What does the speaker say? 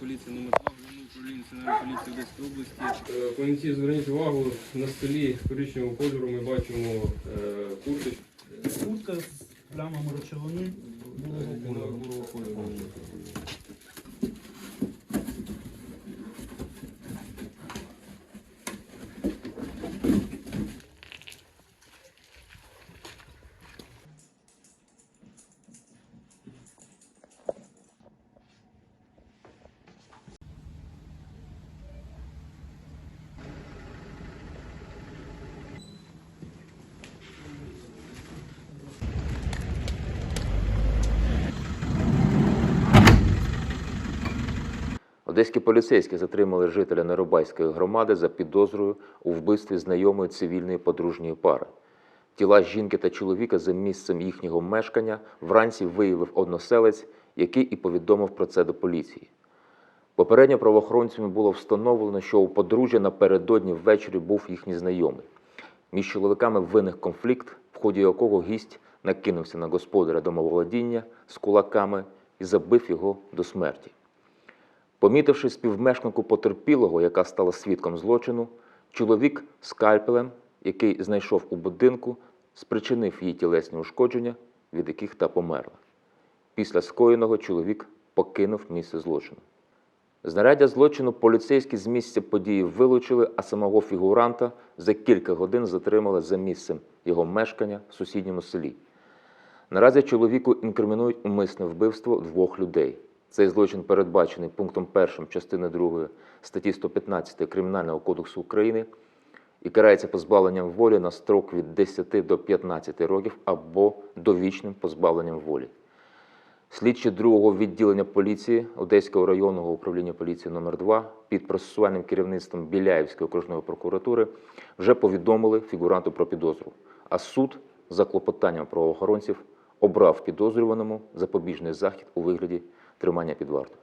поліції номер 2 головного управління національної поліції Одеської області. Поліції, зверніть увагу, на столі коричневого кольору ми бачимо курточку. Куртка з плямами речовини. Одеські поліцейські затримали жителя Нерубайської громади за підозрою у вбивстві знайомої цивільної подружньої пари. Тіла жінки та чоловіка за місцем їхнього мешкання вранці виявив односелець, який і повідомив про це до поліції. Попередньо правоохоронцями було встановлено, що у подружжя напередодні ввечері був їхній знайомий. Між чоловіками виник конфлікт, в ході якого гість накинувся на господаря домоволодіння з кулаками і забив його до смерті. Помітивши співмешканку потерпілого, яка стала свідком злочину, чоловік скальпелем, який знайшов у будинку, спричинив їй тілесні ушкодження, від яких та померла. Після скоєного чоловік покинув місце злочину. Знаряддя злочину поліцейські з місця події вилучили, а самого фігуранта за кілька годин затримали за місцем його мешкання в сусідньому селі. Наразі чоловіку інкримінують умисне вбивство двох людей. Цей злочин передбачений пунктом 1 частини 2 статті 115 Кримінального кодексу України і карається позбавленням волі на строк від 10 до 15 років або довічним позбавленням волі. Слідчі другого відділення поліції Одеського районного управління поліції номер 2 під процесуальним керівництвом Біляївської окружної прокуратури вже повідомили фігуранту про підозру. А суд за клопотанням правоохоронців обрав підозрюваному запобіжний захід у вигляді тримання під вартою.